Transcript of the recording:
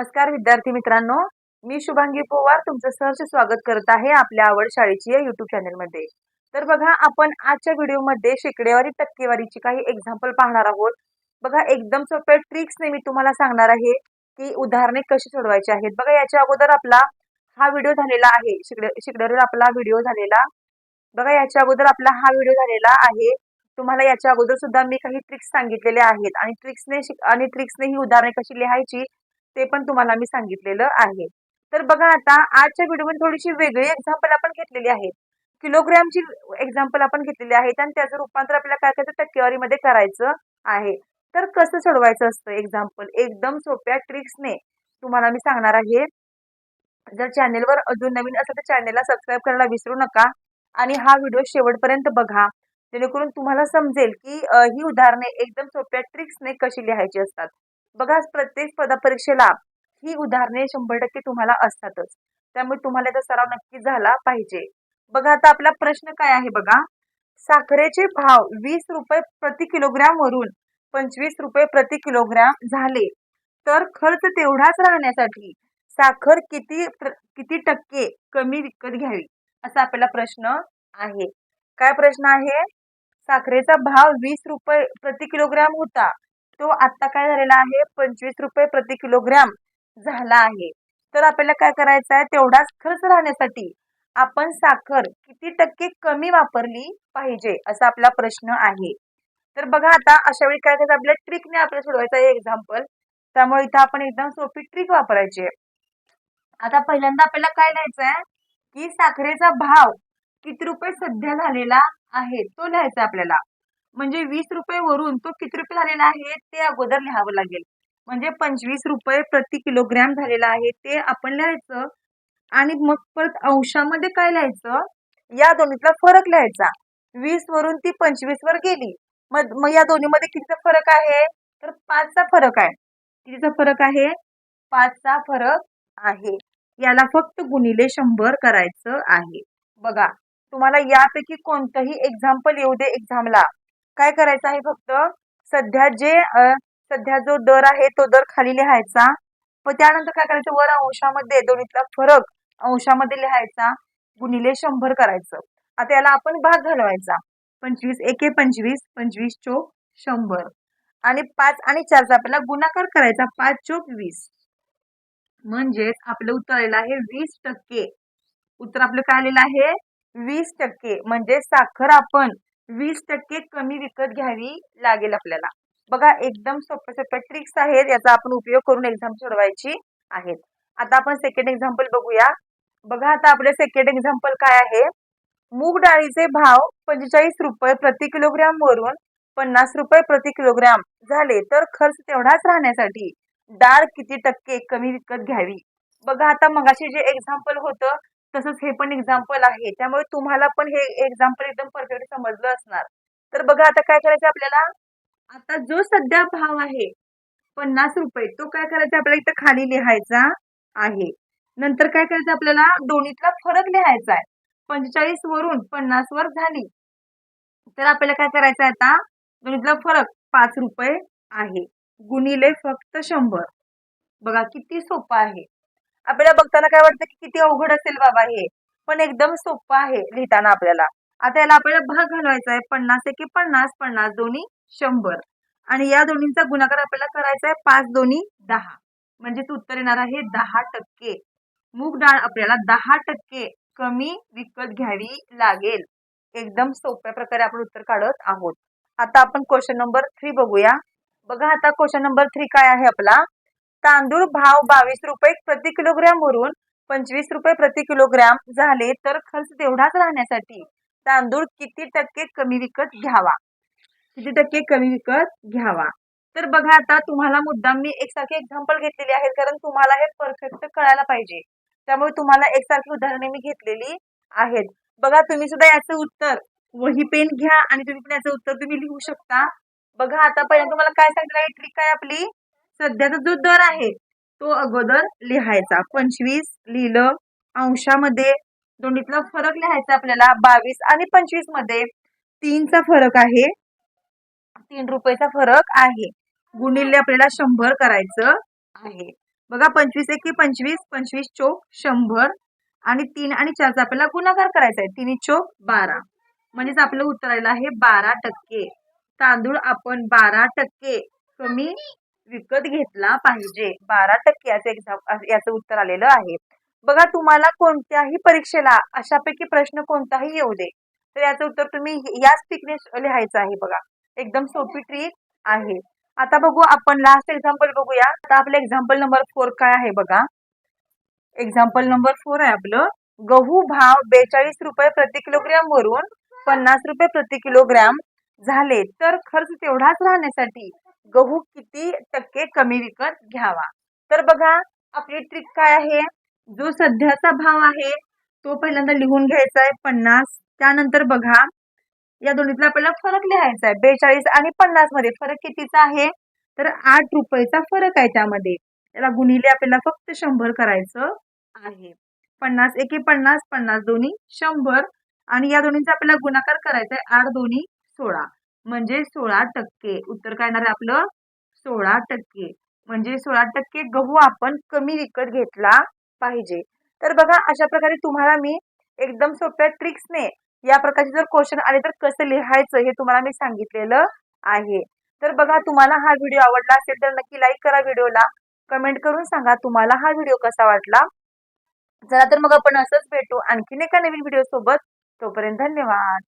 नमस्कार विद्यार्थी मित्रांनो. मी शुभांगी पोवार तुमचं सहर्ष स्वागत करत आहे आपल्या आवड शाळेची या युट्यूब चॅनलमध्ये तर बघा आपण आजच्या व्हिडिओमध्ये शेकडेवारी टक्केवारीची काही एक्झाम्पल पाहणार आहोत. बघा एकदम सोप्या ट्रिक्सने मी तुम्हाला सांगणार आहे की उदाहरणे कशी सोडवायची आहेत. बघा याच्या अगोदर आपला हा व्हिडिओ झालेला आहे. शिकडे शिकड्यावर आपला व्हिडिओ झालेला. बघा याच्या अगोदर आपला हा व्हिडिओ झालेला आहे. तुम्हाला याच्या अगोदर सुद्धा मी काही ट्रिक्स सांगितलेले आहेत. आणि ट्रिक्सने शिक आणि ट्रिक्सने ही उदाहरणे कशी लिहायची ते पण तुम्हाला मी सांगितलेलं आहे. तर बघा आता आजच्या व्हिडिओमध्ये थोडीशी वेगळी एक्झाम्पल आपण घेतलेली आहे. किलोग्रॅमची एक्झाम्पल आपण घेतलेली आहे आणि त्याचं रूपांतर आपल्याला काय करायचं टक्केवारीमध्ये करायचं आहे. तर कसं सोडवायचं असतं एक्झाम्पल एकदम सोप्या ट्रिक्सने तुम्हाला मी सांगणार आहे. जर चॅनेलवर अजून नवीन असेल तर चॅनेलला सबस्क्राईब करायला विसरू नका आणि हा व्हिडिओ शेवटपर्यंत बघा. जेणेकरून तुम्हाला समजेल की ही उदाहरणे एकदम सोप्या ट्रिक्सने कशी लिहायची असतात. बघा प्रत्येक स्पर्धा परीक्षेला ही उदाहरणे शंभर टक्के तुम्हाला असतातच. त्यामुळे तुम्हाला याचा सराव नक्की झाला पाहिजे. बघा आता आपला प्रश्न काय आहे बघा? साखरेचे भाव वीस रुपये प्रति किलोग्रॅम वरून पंचवीस रुपये प्रति किलोग्रॅम झाले. तर खर्च तेवढाच राहण्यासाठी साखर किती किती टक्के कमी विकत घ्यावी असा आपला प्रश्न आहे. काय प्रश्न आहे? साखरेचा भाव वीस रुपये प्रति किलोग्रॅम होता. तो आता काय झालेला आहे? पंचवीस रुपये प्रति किलोग्रॅम झाला आहे. तर आपल्याला काय करायचं आहे? तेवढाच खर्च राहण्यासाठी आपण साखर किती टक्के कमी वापरली पाहिजे असा आपला प्रश्न आहे. तर बघा आता अशा वेळी काय करायचं आपल्या ट्रिकने आपल्याला सोडवायचं आहे एक्झाम्पल त्यामुळे इथं आपण एकदम सोपी ट्रिक वापरायची आहे. आता पहिल्यांदा आपल्याला काय लिहायचं आहे? की साखरेचा भाव किती रुपये सध्या झालेला आहे? तो लिहायचा आपल्याला. म्हणजे वीस रुपये वरून तो किती रुपये झालेला आहे ते अगोदर लिहावं लागेल. म्हणजे पंचवीस रुपये प्रति किलोग्रॅम झालेला आहे ते आपण लिहायचं. आणि मग परत अंशामध्ये काय लिहायचं? या दोन्हीतला फरक लिहायचा. वीस वरून ती पंचवीस वर गेली. मग मग या दोन्हीमध्ये कितीचा फरक आहे? तर पाचचा फरक आहे. कितीचा फरक आहे? पाचचा फरक आहे. याला फक्त गुणिले शंभर करायचं आहे. बघा तुम्हाला यापैकी कोणतंही एक्झाम्पल येऊ दे एक्झामला काय करायचं आहे फक्त सध्या जे सध्या जो दर आहे तो दर खाली लिहायचा. व त्यानंतर काय करायचं? वर अंशामध्ये दोन्हीतला फरक अंशामध्ये लिहायचा गुणिले शंभर करायचं. आता याला आपण भाग घालवायचा. पंचवीस एके पंचवीस पंचवीस चोक शंभर. आणि पाच आणि चारचा आपल्याला गुणाकार करायचा पाच चोक वीस. म्हणजेच आपलं उत्तर आलेलं आहे वीस टक्के. उत्तर आपलं काय आलेलं आहे? वीस टक्के. म्हणजे साखर आपण वीस टक्के कमी विकत घ्यावी लागेल आपल्याला. बघा एकदम सोप्या सोप्या ट्रिक्स आहेत याचा आपण उपयोग करून एक्झाम सोडवायची आहेत. आता आपण सेकंड एक्झाम्पल बघूया. बघा आता आपले सेकंड एक्झाम्पल काय आहे? मूग डाळीचे भाव पंचेचाळीस रुपये प्रति किलोग्रॅम वरून पन्नास रुपये प्रति किलोग्रॅम झाले तर खर्च तेवढाच राहण्यासाठी डाळ किती टक्के कमी विकत घ्यावी? बघा आता मगाशी जे एक्झाम्पल होतं तसंच हे पण एक्झाम्पल आहे. त्यामुळे तुम्हाला पण हे एक्झाम्पल एकदम परफेक्ट समजलं असणार. तर बघा आता काय करायचं आपल्याला? आता जो सध्या भाव आहे पन्नास रुपये तो काय करायचा? आपल्याला इथं खाली लिहायचा आहे. नंतर काय करायचं आपल्याला? दोन्हीतला फरक लिहायचा आहे. पंचेचाळीस वरून पन्नास वर झाली. तर आपल्याला काय करायचं आहे आता? दोन्हीतला फरक पाच रुपये आहे. गुणिले फक्त शंभर. बघा किती सोपं आहे. आपल्याला बघताना काय वाटतं की किती अवघड असेल बाबा हे. पण एकदम सोपं आहे लिहिताना आपल्याला. आता याला आपल्याला भाग घालवायचा आहे पन्नास एके पन्नास पन्नास दोन्ही शंभर. आणि या दोन्हींचा गुणाकार आपल्याला करायचा आहे पाच दोन्ही दहा. म्हणजेच उत्तर येणार आहे दहा टक्के. मूग डाळ आपल्याला दहा टक्के कमी विकत घ्यावी लागेल. एकदम सोप्या प्रकारे आपण उत्तर काढत आहोत. आता आपण क्वेश्चन नंबर थ्री बघूया. बघा आता क्वेश्चन नंबर थ्री काय आहे आपला. तांदूळ भाव बावीस रुपये प्रति किलोग्रॅम वरून पंचवीस रुपये प्रति किलोग्रॅम झाले तर खर्च तेवढाच राहण्यासाठी तांदूळ किती टक्के कमी विकत घ्यावा? किती टक्के कमी विकत घ्यावा? तर बघा आता तुम्हाला मुद्दाम मी एकसारखी एक्झाम्पल घेतलेली आहेत कारण तुम्हाला हे परफेक्ट कळायला पाहिजे. त्यामुळे तुम्हाला एकसारखी उदाहरणे मी घेतलेली आहेत. बघा तुम्ही सुद्धा याचं उत्तर वही पेन घ्या आणि तुम्ही पण याचं उत्तर तुम्ही लिहू शकता. बघा आता पहिल्यांदा तुम्हाला काय सांगितलं आहे? ट्रिक काय आपली. सध्याचा जो दर आहे तो अगोदर लिहायचा. पंचवीस लिहिलं अंशामध्ये दोन्हीतला फरक लिहायचा आपल्याला. बावीस आणि पंचवीसमध्ये तीनचा फरक आहे. तीन रुपयेचा फरक आहे. गुणिले आपल्याला शंभर करायचं आहे. बघा पंचवीस एके पंचवीस पंचवीस चोक शंभर आणि तीन आणि चारचा आपल्याला गुणाकार करायचा आहे. तिन्ही चोक बारा. म्हणजेच आपलं उत्तर आलेलं आहे बारा टक्के. तांदूळ आपण बारा टक्के कमी विकत घेतला पाहिजे. बारा टक्के याचं एक्झाम याचं उत्तर आलेलं आहे. बघा तुम्हाला कोणत्याही परीक्षेला अशापैकी प्रश्न कोणताही येऊ दे. तर याचं उत्तर तुम्ही याच टिकने लिहायचं आहे बघा. एकदम सोपी ट्रिक आहे. आता बघू आपण लास्ट एक्झाम्पल बघूया. आता आपलं एक्झाम्पल नंबर फोर काय आहे बघा. एक्झाम्पल नंबर फोर आहे आपलं. गहू भाव बेचाळीस रुपये प्रति किलोग्रॅम वरून पन्नास रुपये प्रति किलोग्रॅम झाले. तर खर्च तेवढाच राहण्यासाठी गहू किती टक्के कमी विकत घ्यावा? तर बघा आपली ट्रिक काय आहे? जो सध्याचा भाव आहे तो पहिल्यांदा लिहून घ्यायचा आहे पन्नास. त्यानंतर बघा या दोन्हीतला आपल्याला फरक लिहायचा आहे. बेचाळीस आणि पन्नासमध्ये फरक कितीचा आहे? तर आठ रुपयाचा फरक आहे त्यामध्ये. त्याला गुणिले आपल्याला फक्त शंभर करायचं आहे. पन्नास एके पन्नास पन्नास दोन्ही शंभर. आणि या दोन्हीचा आपल्याला गुणाकार करायचा आहे आठ दोन्ही सोळा. म्हणजे सोळा टक्के. उत्तर काय येणार आहे आपलं? सोळा टक्के. म्हणजे सोळा टक्के गहू आपण कमी विकत घेतला पाहिजे. तर बघा अशा प्रकारे तुम्हाला मी एकदम सोप्या ट्रिक्सने या प्रकारचे जर क्वेश्चन आले तर कसं लिहायचं हे तुम्हाला मी सांगितलेलं आहे. तर बघा तुम्हाला हा व्हिडिओ आवडला असेल तर नक्की लाईक करा व्हिडिओला कमेंट करून सांगा तुम्हाला हा व्हिडिओ कसा वाटला. चला तर मग आपण असंच भेटू आणखीन एका नवीन व्हिडिओ सोबत. तोपर्यंत धन्यवाद.